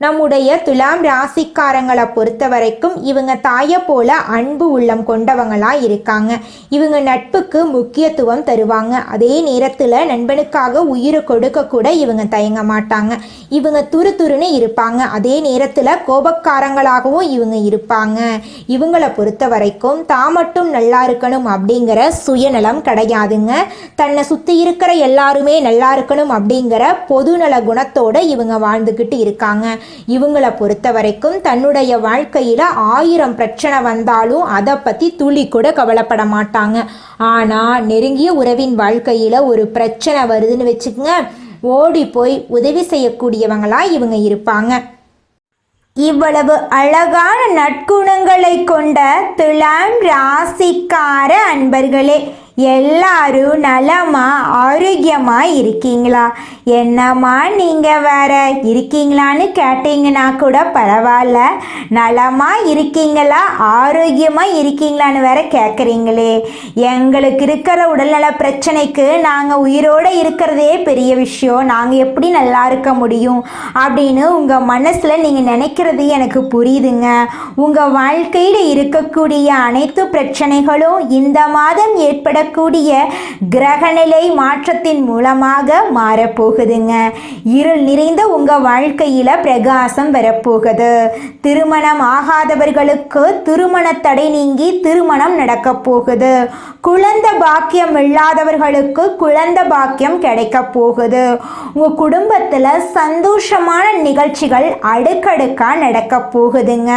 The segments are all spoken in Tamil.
நம்முடைய துலாம் ராசிக்காரங்களை பொறுத்த வரைக்கும் இவங்க தாயை போல அன்பு உள்ளம் கொண்டவங்களா இருக்காங்க. இவங்க நட்புக்கு முக்கியத்துவம் தருவாங்க. அதே நேரத்தில் நண்பனுக்காக உயிரை கொடுக்க கூட இவங்க தயங்க மாட்டாங்க. இவங்க துரு துருன்னு இருப்பாங்க. அதே நேரத்தில் கோபக்காரங்களாகவும் இவங்க இருப்பாங்க. இவங்களை பொறுத்த வரைக்கும் தான் மட்டும் நல்லா இருக்கணும் அப்படிங்கிற சுயநலம் கிடையாதுங்க. தன்னை சுற்றி இருக்கிற எல்லாருமே நல்லா இருக்கணும் அப்படிங்கிற பொதுநல குணத்தோட இவங்க வாழ்ந்துக்கிட்டு இருக்காங்க. இவங்களை பொறுத்த வரைக்கும் தன்னுடைய வாழ்க்கையில் ஆயிரம் பிரச்சனை வந்தாலும் அதை பற்றி துளி கூட கவலைப்பட மாட்டாங்க. ஆனால் நெருங்கிய உறவின் வாழ்க்கையில் ஒரு பிரச்சனை வருதுன்னு வச்சுக்கோங்க ஓடி போய் உதவி செய்யக்கூடியவங்களா இவங்க இருப்பாங்க. இவ்வளவு அழகான நற்குணங்களை கொண்ட துலாம் ராசிக்கார அன்பர்களே எல்லாரும் நலமா ஆரோக்கியமா இருக்கீங்களா? என்னம்மா நீங்கள் வேற? இருக்கீங்களான்னு கேட்டீங்கன்னா கூட பரவாயில்ல. நலமா இருக்கீங்களா? ஆரோக்கியமாக இருக்கீங்களான்னு வேற கேட்குறீங்களே எங்களுக்கு இருக்கிற உடல்நல பிரச்சனைக்கு நாங்கள் உயிரோடு இருக்கிறதே பெரிய விஷயம். நாங்கள் எப்படி நல்லா இருக்க முடியும் அப்படின்னு உங்கள் மனசில் நீங்கள் நினைக்கிறது எனக்கு புரியுதுங்க. உங்கள் வாழ்க்கையில் இருக்கக்கூடிய அனைத்து பிரச்சனைகளும் இந்த மாதம் ஏற்பட ஏற்படக்கூடிய கிரகநிலை மாற்றத்தின் மூலமாக மாறப்போகுதுங்க. இருள் நிறைந்த உங்கள் வாழ்க்கையில் பிரகாசம் வரப்போகுது. திருமணம் ஆகாதவர்களுக்கு திருமண தடை நீங்கி திருமணம் நடக்க போகுது. குழந்த பாக்கியம் இல்லாதவர்களுக்கு குழந்தை பாக்கியம் கிடைக்க போகுது. உங்கள் குடும்பத்தில் சந்தோஷமான நிகழ்ச்சிகள் அடுக்கடுக்காக நடக்க போகுதுங்க.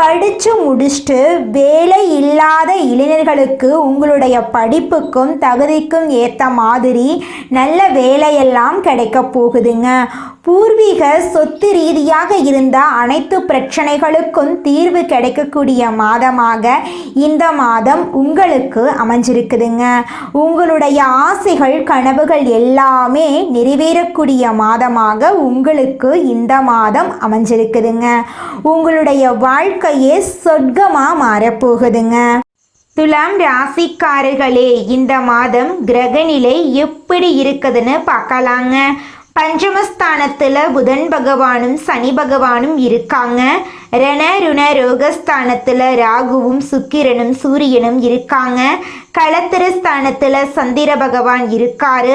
படித்து முடிச்சுட்டு வேலை இல்லாத இளைஞர்களுக்கு உங்களுடைய படிப்புக்கும் தகுதிக்கும் ஏற்ற மாதிரி நல்ல வேலையெல்லாம் கிடைக்க போகுதுங்க. பூர்வீக சொத்து ரீதியாக இருந்த அனைத்து பிரச்சனைகளுக்கும் தீர்வு கிடைக்கக்கூடிய மாதமாக இந்த மாதம் உங்களுக்கு அமைஞ்சிருக்குதுங்க. உங்களுடைய ஆசைகள் கனவுகள் எல்லாமே நிறைவேறக்கூடிய மாதமாக உங்களுக்கு இந்த மாதம் அமைஞ்சிருக்குதுங்க. உங்களுடைய வாழ்க்கையே சொர்க்கமாக மாறப்போகுதுங்க துலாம் ராசிக்காரர்களே இந்த மாதம் கிரகநிலை எப்படி இருக்குதுன்னு பார்க்கலாங்க. பஞ்சமஸ்தானத்தில் புதன் பகவானும் சனி பகவானும் இருக்காங்க. ரண ருண ரோகஸ்தானத்தில் ராகுவும் சுக்கிரனும் சூரியனும் இருக்காங்க. களத்திரஸ்தானத்தில் சந்திர பகவான் இருக்காரு.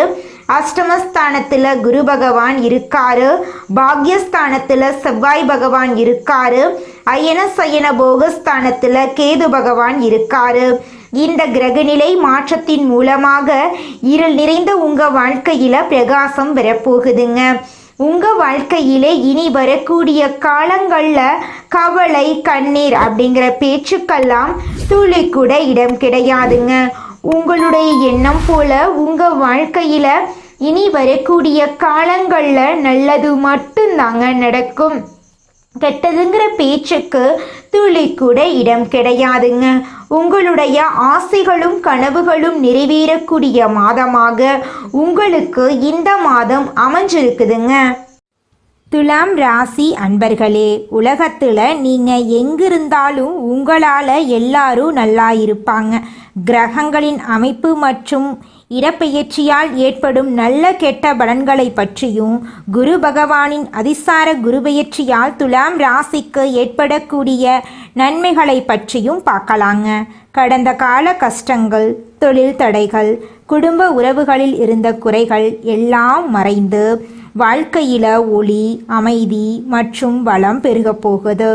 அஷ்டமஸ்தானத்தில் குரு பகவான் இருக்காரு. பாக்யஸ்தானத்தில் செவ்வாய் பகவான் இருக்காரு. அயன சயன போகஸ்தானத்தில் கேது பகவான் இருக்காரு. இந்த கிரகநிலை மாற்றத்தின் மூலமாக இருள் நிறைந்த உங்கள் வாழ்க்கையில் பிரகாசம் வரப்போகுதுங்க. உங்கள் வாழ்க்கையிலே இனி வரக்கூடிய காலங்களில் கவலை கண்ணீர் அப்படிங்கிற பேச்சுக்கெல்லாம் துளி கூட இடம் கிடையாதுங்க. உங்களுடைய எண்ணம் போல உங்கள் வாழ்க்கையில் இனி வரக்கூடிய காலங்களில் நல்லது மட்டும்தாங்க நடக்கும். கெட்டதுங்கிற பேச்சுக்கு துளி கூட இடம் கிடையாதுங்க. உங்களுடைய ஆசைகளும் கனவுகளும் நிறைவேறக்கூடிய மாதமாக உங்களுக்கு இந்த மாதம் அமைஞ்சிருக்குதுங்க. துலாம் ராசி அன்பர்களே உலகத்தில் நீங்கள் எங்கிருந்தாலும் உங்களால் எல்லாரும் நல்லா இருப்பாங்க கிரகங்களின் அமைப்பு மற்றும் இடப்பெயர்ச்சியால் ஏற்படும் நல்ல கெட்ட பலன்களை பற்றியும் குரு பகவானின் அதிசார குருபெயர்ச்சியால் துலாம் ராசிக்கு ஏற்படக்கூடிய நன்மைகளை பற்றியும் பார்க்கலாங்க. கடந்த கால கஷ்டங்கள் தொழில் தடைகள் குடும்ப உறவுகளில் இருந்த குறைகள் எல்லாம் மறைந்து வாழ்க்கையில் ஒளி அமைதி மற்றும் வளம் பெருகப் போகுது.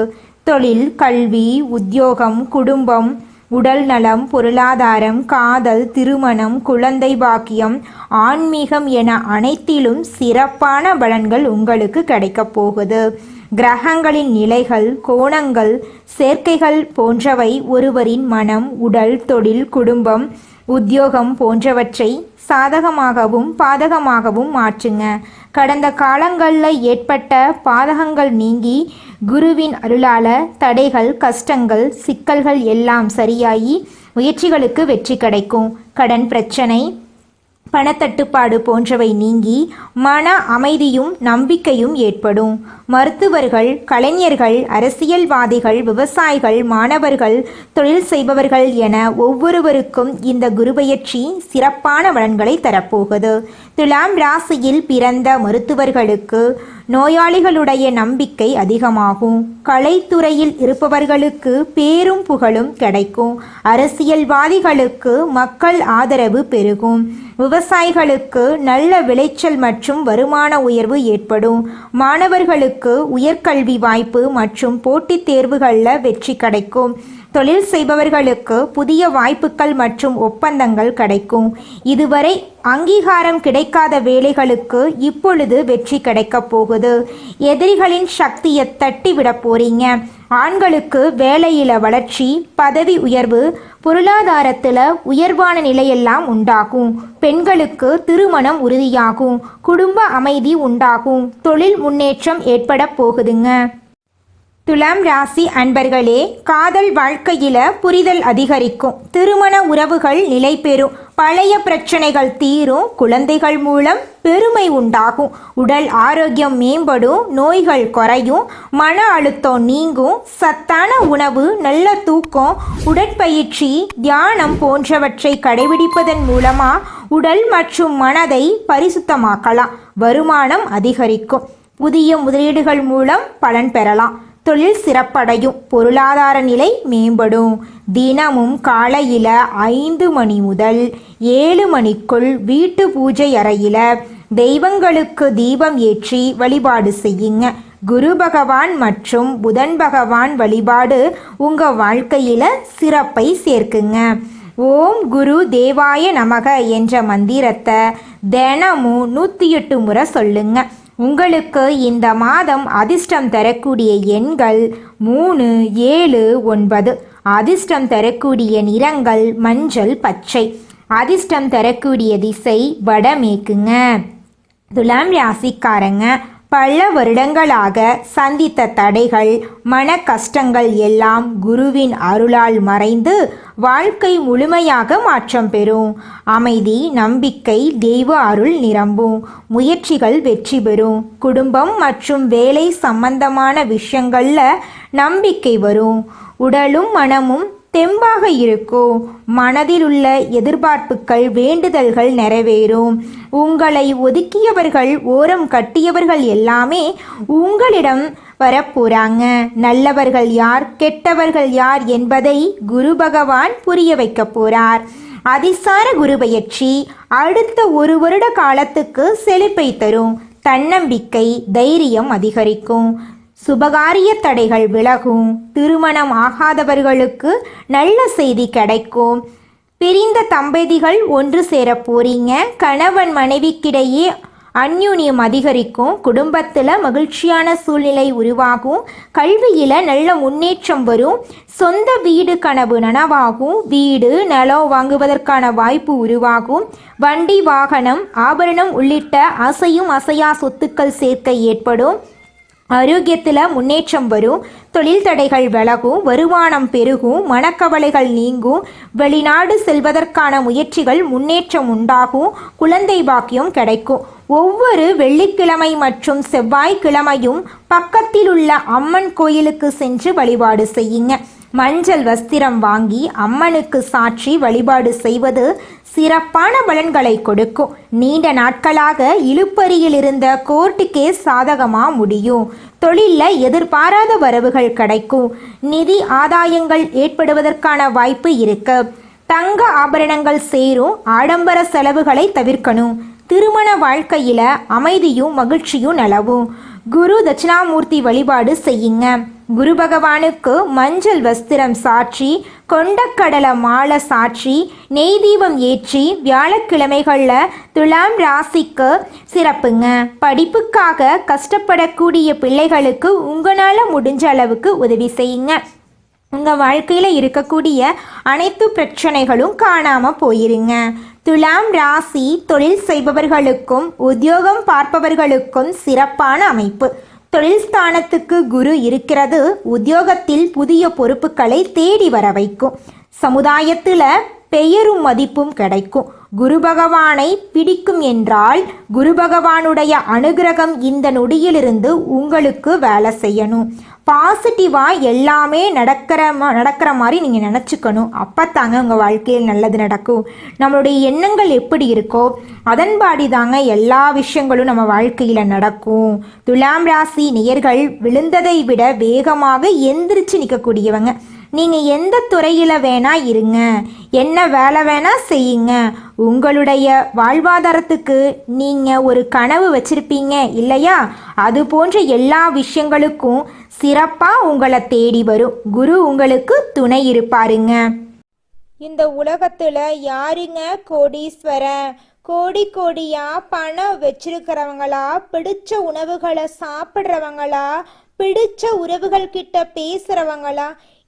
தொழில் கல்வி உத்தியோகம் குடும்பம் உடல் நலம் பொருளாதாரம் காதல் திருமணம் குழந்தை பாக்கியம் ஆன்மீகம் என அனைத்திலும் சிறப்பான பலன்கள் உங்களுக்கு கிடைக்கப் போகுது. கிரகங்களின் நிலைகள் கோணங்கள் சேர்க்கைகள் போன்றவை ஒருவரின் மனம் உடல் தொழில் குடும்பம் உத்தியோகம் போன்றவற்றை சாதகமாகவும் பாதகமாகவும் மாற்றுங்க. கடந்த காலங்களில் ஏற்பட்ட பாதகங்கள் நீங்கி குருவின் அருளால தடைகள் கஷ்டங்கள் சிக்கல்கள் எல்லாம் சரியாகி முயற்சிகளுக்கு வெற்றி கிடைக்கும். கடன் பிரச்சனை பணத்தட்டுப்பாடு போன்றவை நீங்கி மன அமைதியும் நம்பிக்கையும் ஏற்படும். மருத்துவர்கள் கலைஞர்கள் அரசியல்வாதிகள் விவசாயிகள் மாணவர்கள் தொழில் செய்பவர்கள் என ஒவ்வொருவருக்கும் இந்த குருபெயர்ச்சி சிறப்பான பலன்களை தரப்போகுது. துலாம் ராசியில் பிறந்த மருத்துவர்களுக்கு நோயாளிகளுடைய நம்பிக்கை அதிகமாகும். கலைத்துறையில் இருப்பவர்களுக்கு பேரும் புகழும் கிடைக்கும். அரசியல்வாதிகளுக்கு மக்கள் ஆதரவு பெருகும். விவசாயிகளுக்கு நல்ல விளைச்சல் மற்றும் வருமான உயர்வு ஏற்படும். மாணவர்களுக்கு உயர்கல்வி வாய்ப்பு மற்றும் போட்டித் தேர்வுகளில் வெற்றி கிடைக்கும். தொழில் செய்பவர்களுக்கு புதிய வாய்ப்புகள் மற்றும் ஒப்பந்தங்கள் கிடைக்கும். இதுவரை அங்கீகாரம் கிடைக்காத வேலைகளுக்கு இப்பொழுது வெற்றி கிடைக்கப் போகுது. எதிரிகளின் சக்தியை தட்டி போறீங்க. ஆண்களுக்கு வேலையில வளர்ச்சி பதவி உயர்வு பொருளாதாரத்தில் உயர்வான நிலையெல்லாம் உண்டாகும். பெண்களுக்கு திருமணம் உறுதியாகும். குடும்ப அமைதி உண்டாகும். தொழில் முன்னேற்றம் ஏற்பட போகுதுங்க. துலாம் ராசி அன்பர்களே காதல் வாழ்க்கையில புரிதல் அதிகரிக்கும். திருமண உறவுகள் நிலை பெறும். பழைய பிரச்சனைகள் தீரும். குழந்தைகள் மூலம் பெருமை உண்டாகும். உடல் ஆரோக்கியம் மேம்படும். நோய்கள் குறையும். மன அழுத்தம் நீங்கும். சத்தான உணவு நல்ல தூக்கம் உடற்பயிற்சி தியானம் போன்றவற்றை கடைபிடிப்பதன் மூலமா உடல் மற்றும் மனதை பரிசுத்தமாக்கலாம். வருமானம் அதிகரிக்கும். புதிய முதலீடுகள் மூலம் பலன் பெறலாம். தொழில் சிறப்படையும் பொருளாதார நிலை மேம்படும். தினமும் காலையில் ஐந்து மணி முதல் ஏழு மணிக்குள் வீட்டு பூஜை அறையில் தெய்வங்களுக்கு தீபம் ஏற்றி வழிபாடு செய்யுங்க. குரு பகவான் மற்றும் புதன் பகவான் வழிபாடு உங்கள் வாழ்க்கையில் சிறப்பை சேர்க்குங்க. ஓம் குரு தேவாய நமக என்ற மந்திரத்தை தினமும் நூற்றி எட்டு முறை சொல்லுங்கள் உங்களுக்கு இந்த மாதம் அதிர்ஷ்டம் தரக்கூடிய எண்கள் மூணு ஏழு ஒன்பது. அதிர்ஷ்டம் தரக்கூடிய நிறங்கள் மஞ்சள் பச்சை. அதிர்ஷ்டம் தரக்கூடிய திசை வடமேக்குங்க துலாம் ராசிக்காரங்க பல வருடங்களாக சந்தித்த தடைகள் மன கஷ்டங்கள் எல்லாம் குருவின் அருளால் மறைந்து வாழ்க்கை முழுமையாக மாற்றம் பெறும். அமைதி நம்பிக்கை தெய்வ அருள் நிரம்பும். முயற்சிகள் வெற்றி பெறும். குடும்பம் மற்றும் வேலை சம்பந்தமான விஷயங்களில் நம்பிக்கை வரும். உடலும் மனமும் தெம்பாக இருக்கும் மனதில் உள்ள எதிர்பார்ப்புகள் வேண்டுதல்கள் நிறைவேறும். உங்களை ஒதுக்கியவர்கள் ஓரம் கட்டியவர்கள் எல்லாமே உங்களிடம் வரப்போறாங்க. நல்லவர்கள் யார் கெட்டவர்கள் யார் என்பதை குரு பகவான் புரிய வைக்க போறார். அதிசார குரு பயிற்சி அடுத்த ஒரு வருட காலத்துக்கு செழிப்பை தரும். தன்னம்பிக்கை தைரியம் அதிகரிக்கும். சுபகாரிய தடைகள் விலகும். திருமணம் ஆகாதவர்களுக்கு நல்ல செய்தி கிடைக்கும். பிரிந்த தம்பதிகள் ஒன்று சேர போறீங்க. கணவன் மனைவிக்கிடையே அந்யூன்யம் அதிகரிக்கும். குடும்பத்தில் மகிழ்ச்சியான சூழ்நிலை உருவாகும். கல்வியில் நல்ல முன்னேற்றம் வரும். சொந்த வீடு கனவு நனவாகும். வீடு நிலம் வாங்குவதற்கான வாய்ப்பு உருவாகும். வண்டி வாகனம் ஆபரணம் உள்ளிட்ட அசையும் அசையா சொத்துக்கள் சேர்க்கை ஏற்படும். ஆரோக்கியத்தில் முன்னேற்றம் வரும். தொழில் தடைகள் விலகும் வருமானம் பெருகும் மனக்கவலைகள் நீங்கும். வெளிநாடு செல்வதற்கான முயற்சிகள் முன்னேற்றம் உண்டாகும். குழந்தை பாக்கியம் கிடைக்கும். ஒவ்வொரு வெள்ளிக்கிழமை மற்றும் செவ்வாய்க்கிழமையும் பக்கத்தில் உள்ள அம்மன் கோயிலுக்கு சென்று வழிபாடு செய்யுங்க. மஞ்சள் வஸ்திரம் வாங்கி அம்மனுக்கு சாற்றி வழிபாடு செய்வது சிறப்பான பலன்களை கொடுக்கும். நீண்ட நாட்களாக இழுப்பறியில் இருந்த கோர்ட்டு கேஸ் சாதகமாக முடியும். தொழிலில் எதிர்பாராத வரவுகள் கிடைக்கும். நிதி ஆதாயங்கள் ஏற்படுவதற்கான வாய்ப்பு இருக்கு. தங்க ஆபரணங்கள் சேரும் ஆடம்பர செலவுகளை தவிர்க்கணும். திருமண வாழ்க்கையில் அமைதியும் மகிழ்ச்சியும் நலவும். குரு தட்சிணாமூர்த்தி வழிபாடு செய்யுங்க. குரு பகவானுக்கு மஞ்சள் வஸ்திரம் சாற்றி கொண்டக்கடலை மாலை சாற்றி நெய் தீபம் ஏற்றி வியாழக்கிழமைகளில் துலாம் ராசிக்கு சிறப்புங்க. படிப்புக்காக கஷ்டப்படக்கூடிய பிள்ளைகளுக்கு உங்களால் முடிஞ்ச அளவுக்கு உதவி செய்யுங்க. உங்கள் வாழ்க்கையில் இருக்கக்கூடிய அனைத்து பிரச்சனைகளும் காணாமல் போயிருங்க. துலாம் ராசி தொழில் செய்பவர்களுக்கும் உத்தியோகம் பார்ப்பவர்களுக்கும் சிறப்பான அமைப்பு. தொழில் ஸ்தானத்துக்கு குரு இருக்கிறது உத்தியோகத்தில் புதிய பொறுப்புகளை தேடி வர வைக்கும். சமுதாயத்தில் பெயரும் மதிப்பும் கிடைக்கும். குரு பகவானை பிடிக்கும் என்றால் குரு பகவானுடைய அனுகிரகம் இந்த நொடியிலிருந்து உங்களுக்கு வேலை செய்யணும். பாசிட்டிவாக எல்லாமே நடக்கிற மா நடக்கிற மாதிரி நீங்கள் நினச்சிக்கணும். அப்போ தாங்க உங்கள் வாழ்க்கையில் நல்லது நடக்கும். நம்மளுடைய எண்ணங்கள் எப்படி இருக்கோ அதன்பாடி தாங்க எல்லா விஷயங்களும் நம்ம வாழ்க்கையில் நடக்கும். துலாம் ராசி நேயர்கள் விழுந்ததை விட வேகமாக எந்திரிச்சு நிற்கக்கூடியவங்க நீங்கள் எந்த துறையில் வேணால் இருங்க. என்ன வேலை வேணால் செய்யுங்க. உங்களுடைய வாழ்வாதாரத்துக்கு நீங்கள் ஒரு கனவு வச்சிருப்பீங்க இல்லையா? அது போன்ற எல்லா விஷயங்களுக்கும் சிறப்பாக உங்களை தேடி வரும். குரு உங்களுக்கு துணை இருப்பாருங்க. இந்த உலகத்தில் யாருங்க கோடீஸ்வரன்? கோடி கோடியா பணம் வச்சிருக்கிறவங்களா? பிடிச்ச உணவுகளை சாப்பிட்றவங்களா? பிடிச்ச உறவுகள் கிட்ட பேசுறவங்களா?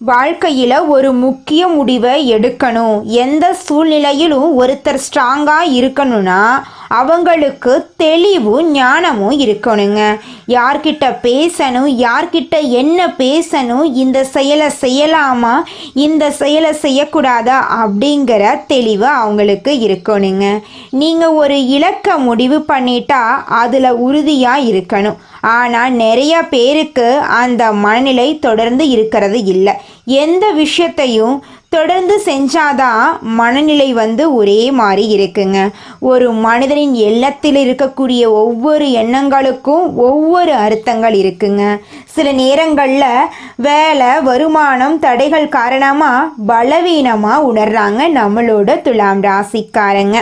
வாழ்க்கையில் ஒரு முக்கிய முடிவை எடுக்கணும். எந்த சூழ்நிலையிலும் ஒருத்தர் ஸ்ட்ராங்காக இருக்கணும்னா அவங்களுக்கு தெளிவும் ஞானமும் இருக்கணுங்க. யார்கிட்ட பேசணும் யார்கிட்ட என்ன பேசணும் இந்த செயலை செய்யலாமா இந்த செயலை செய்யக்கூடாதா அப்படிங்கிற தெளிவு அவங்களுக்கு இருக்கணுங்க. நீங்கள் ஒரு இலக்க முடிவு பண்ணிட்டா அதில் உறுதியாக இருக்கணும். ஆனால் நிறைய பேருக்கு அந்த மனநிலை தொடர்ந்து இருக்கிறது இல்லை. எந்த விஷயத்தையும் தொடர்ந்து செஞ்சாதான் மனநிலை வந்து ஒரே மாதிரி இருக்குங்க. ஒரு மனிதனின் எண்ணத்தில் இருக்கக்கூடிய ஒவ்வொரு எண்ணங்களுக்கும் ஒவ்வொரு அர்த்தங்கள் இருக்குங்க. சில நேரங்களில் வேலை வருமானம் தடைகள் காரணமாக பலவீனமாக உணர்றாங்க நம்மளோட துலாம் ராசிக்காரங்க.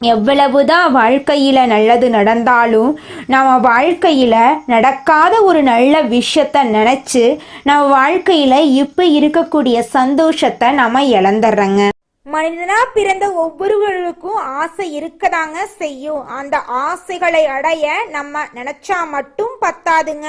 எவ்வளவுதான் வாழ்க்கையில் நல்லது நடந்தாலும் நம்ம வாழ்க்கையில் நடக்காத ஒரு நல்ல விஷயத்த நினச்சி நம்ம வாழ்க்கையில் இப்போ இருக்கக்கூடிய சந்தோஷத்தை நம்ம இழந்துடுறோங்க மனிதனா பிறந்த ஒவ்வொருவருக்கும் ஆசை இருக்கதாங்க செய்யும். அந்த ஆசைகளை அடைய நம்ம நினைச்சா மட்டும் பத்தாதுங்க.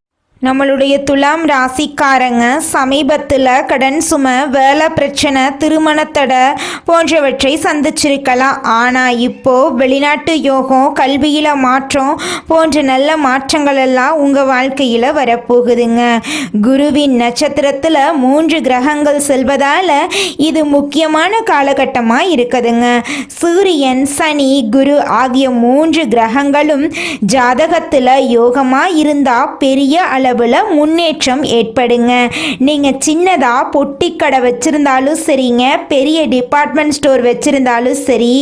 நம்மளுடைய துலாம் ராசிக்காரங்க சமீபத்தில் கடன் சுமை வேலை பிரச்சனை திருமணத்தடை போன்றவற்றை சந்திச்சிருக்கலாம். ஆனால் இப்போ வெளிநாட்டு யோகம் கல்வியில் மாற்றம் போன்ற நல்ல மாற்றங்கள் எல்லாம் உங்கள் வாழ்க்கையில் வரப்போகுதுங்க. குருவின் நட்சத்திரத்தில் மூன்று கிரகங்கள் செல்வதால் இது முக்கியமான காலகட்டமாக இருக்குதுங்க. சூரியன் சனி குரு ஆகிய மூன்று கிரகங்களும் ஜாதகத்தில் யோகமாக இருந்தால் பெரிய அளவு அளவில் முன்னேற்றம் ஏற்படுங்க. நீங்கள் சின்னதாக பொட்டி கடை வச்சுருந்தாலும் சரிங்க பெரிய டிபார்ட்மெண்ட் ஸ்டோர் வச்சுருந்தாலும் சரி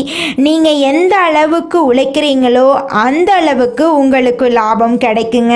நீங்கள் எந்த அளவுக்கு உழைக்கிறீங்களோ அந்த அளவுக்கு உங்களுக்கு லாபம் கிடைக்குங்க.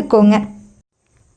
கத்துக்கோங்க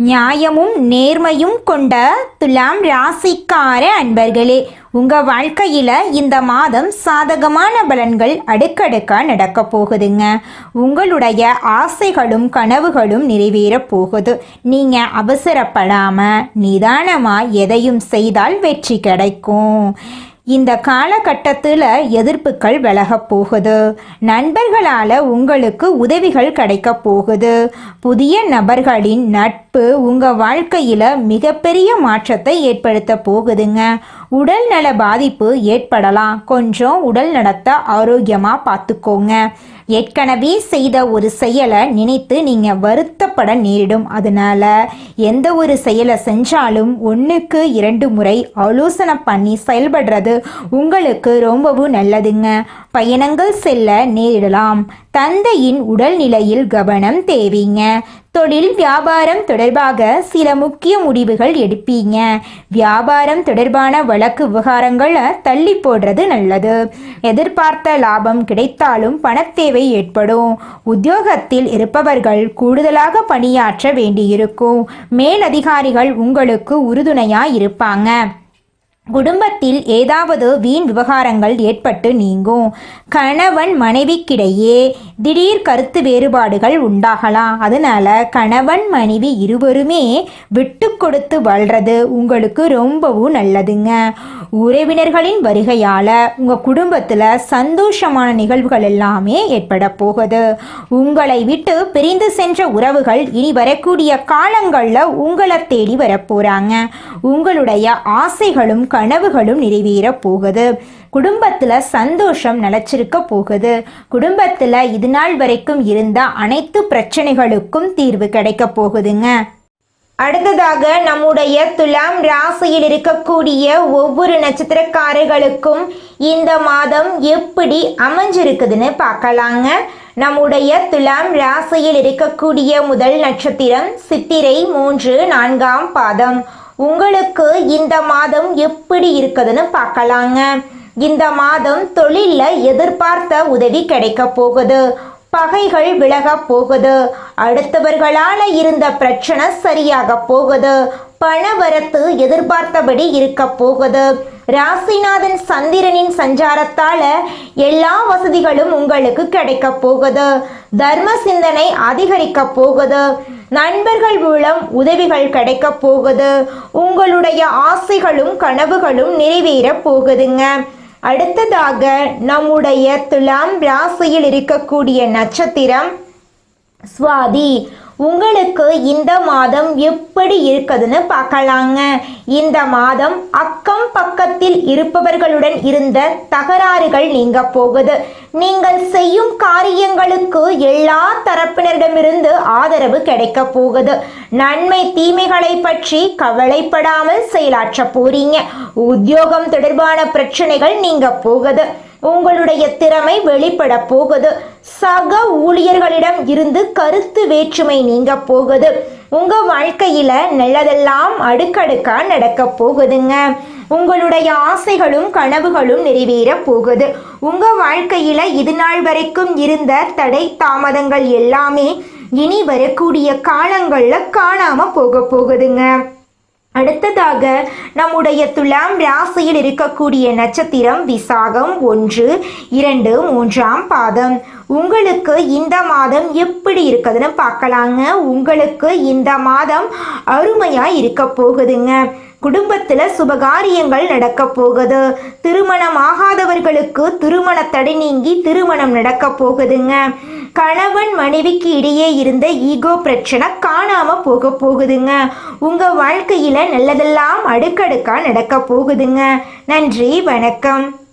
நியாயமும் நேர்மையும் கொண்ட துலாம் ராசிக்கார அன்பர்களே உங்க வாழ்க்கையில இந்த மாதம் சாதகமான பலன்கள் அடுக்கடுக்காக நடக்க போகுதுங்க. உங்களுடைய ஆசைகளும் கனவுகளும் நிறைவேற போகுது. நீங்க அவசரப்படாம நிதானமா எதையும் செய்தால் வெற்றி கிடைக்கும். இந்த காலகட்டத்தில் எதிர்ப்புகள் விலகப் போகுது. நண்பர்களால் உங்களுக்கு உதவிகள் கிடைக்க போகுது. புதிய நபர்களின் நட்பு உங்கள் வாழ்க்கையில் மிகப்பெரிய மாற்றத்தை ஏற்படுத்த போகுதுங்க. உடல் நல பாதிப்பு ஏற்படலாம். கொஞ்சம் உடல் நலத்தை ஆரோக்கியமாக பார்த்துக்கோங்க. ஏற்கனவே செய்த ஒரு செயலை நினைத்து நீங்கள் வருத்தப்பட நேரிடும். அதனால எந்த ஒரு செயலை செஞ்சாலும் ஒன்றுக்கு இரண்டு முறை ஆலோசனை பண்ணி செயல்படுறது உங்களுக்கு ரொம்பவும் நல்லதுங்க. பயணங்கள் செல்ல நேரிடலாம். தந்தையின் உடல்நிலையில் கவனம் தேவைங்க. தொழில் வியாபாரம் தொடர்பாக சில முக்கிய முடிவுகள் எடுப்பீங்க. வியாபாரம் தொடர்பான வழக்கு விவகாரங்களை தள்ளி போடுறது நல்லது. எதிர்பார்த்த லாபம் கிடைத்தாலும் பணத்தேவை ஏற்படும். உத்தியோகத்தில் இருப்பவர்கள் கூடுதலாக பணியாற்ற வேண்டியிருக்கும். மேலதிகாரிகள் உங்களுக்கு உறுதுணையாக இருப்பாங்க. குடும்பத்தில் ஏதாவது வீண் விவகாரங்கள் ஏற்பட்டு நீங்கும். கணவன் மனைவிக்கிடையே திடீர் கருத்து வேறுபாடுகள் உண்டாகலாம். அதனால கணவன் மனைவி இருவருமே விட்டு கொடுத்து வாழ்றது உங்களுக்கு ரொம்பவும் நல்லதுங்க. உறவினர்களின் வருகையால் உங்கள் குடும்பத்தில் சந்தோஷமான நிகழ்வுகள் எல்லாமே ஏற்பட போகுது. உங்களை விட்டு பிரிந்து சென்ற உறவுகள் இனி வரக்கூடிய காலங்களில் உங்களை தேடி வரப்போகிறாங்க உங்களுடைய ஆசைகளும் கனவுகளும் நிறைவேற போகுது. குடும்பத்தில் சந்தோஷம் நிலச்சிருக்க போகுது. குடும்பத்தில் இது நாள் வரைக்கும் இருந்த அனைத்து பிரச்சனைகளுக்கும் தீர்வு கிடைக்க போகுதுங்க. அடுத்ததாக நம்முடைய துலாம் ராசியில் இருக்கக்கூடிய ஒவ்வொரு நட்சத்திரக்காரர்களுக்கும் இந்த மாதம் எப்படி அமைஞ்சிருக்குதுன்னு பார்க்கலாங்க. நம்முடைய துலாம் ராசியில் இருக்கக்கூடிய முதல் நட்சத்திரம் சித்திரை மூன்று நான்காம் பாதம். உங்களுக்கு இந்த மாதம் எப்படி இருக்குதுன்னு பார்க்கலாங்க. இந்த மாதம் தொழிலில் எதிர்பார்த்த உதவி கிடைக்க போகுது. பகைகள் விலக போகுது. அடுத்தவர்களால இருந்த பிரச்சனை சரியாக போகுது. பணவரத்து எதிர்பார்த்தபடி இருக்க போகுது. ராசிநாதன் சந்திரனின் சஞ்சாரத்தால எல்லா வசதிகளும் உங்களுக்கு கிடைக்க போகுது. தர்ம சிந்தனை அதிகரிக்க போகுது. நண்பர்கள் மூலம் உதவிகள் கிடைக்க போகுது. உங்களுடைய ஆசைகளும் கனவுகளும் நிறைவேற போகுதுங்க. அடுத்ததாக நம்முடைய துலாம் ராசியில் இருக்கக்கூடிய நட்சத்திரம் சுவாதி. உங்களுக்கு இந்த மாதம் எப்படி இருக்குதுன்னு பார்க்கலாங்க. இந்த மாதம் அக்கம் பக்கத்தில் இருப்பவர்களுடன் இருந்த தகராறுகள் நீங்க போகுது. நீங்கள் செய்யும் காரியங்களுக்கு எல்லா தரப்பினரிடமிருந்து ஆதரவு கிடைக்க போகுது. நன்மை தீமைகளை பற்றி கவலைப்படாமல் செயலாற்ற போறீங்க. உத்தியோகம் தொடர்பான பிரச்சனைகள் நீங்க போகுது. உங்களுடைய திறமை வெளிப்பட போகுது. சக ஊழியர்களிடம் இருந்து கருத்து வேற்றுமை நீங்க போகுது. உங்க வாழ்க்கையில நல்லதெல்லாம் அடுக்கடுக்கா நடக்க போகுதுங்க. உங்களுடைய ஆசைகளும் கனவுகளும் நிறைவேற போகுது. உங்க வாழ்க்கையில இது நாள் வரைக்கும் இருந்த தடை தாமதங்கள் எல்லாமே இனி வரக்கூடிய காலங்களில் காணாம போக போகுதுங்க. அடுத்ததாக நம்முடைய துலாம் ராசியில் இருக்கக்கூடிய நட்சத்திரம் விசாகம் ஒன்று இரண்டு மூன்றாம் பாதம். உங்களுக்கு இந்த மாதம் எப்படி இருக்குதுன்னு பார்க்கலாங்க. உங்களுக்கு இந்த மாதம் அருமையாக இருக்க போகுதுங்க. குடும்பத்தில் சுபகாரியங்கள் நடக்க போகுது. திருமணம் ஆகாதவர்களுக்கு திருமண தடை நீங்கி திருமணம் நடக்க போகுதுங்க. கணவன் மனைவிக்கு இடையே இருந்த ஈகோ பிரச்சனை காணாம போக போகுதுங்க. உங்க வாழ்க்கையில நல்லதெல்லாம் அடுக்கடுக்கா நடக்க போகுதுங்க. நன்றி வணக்கம்.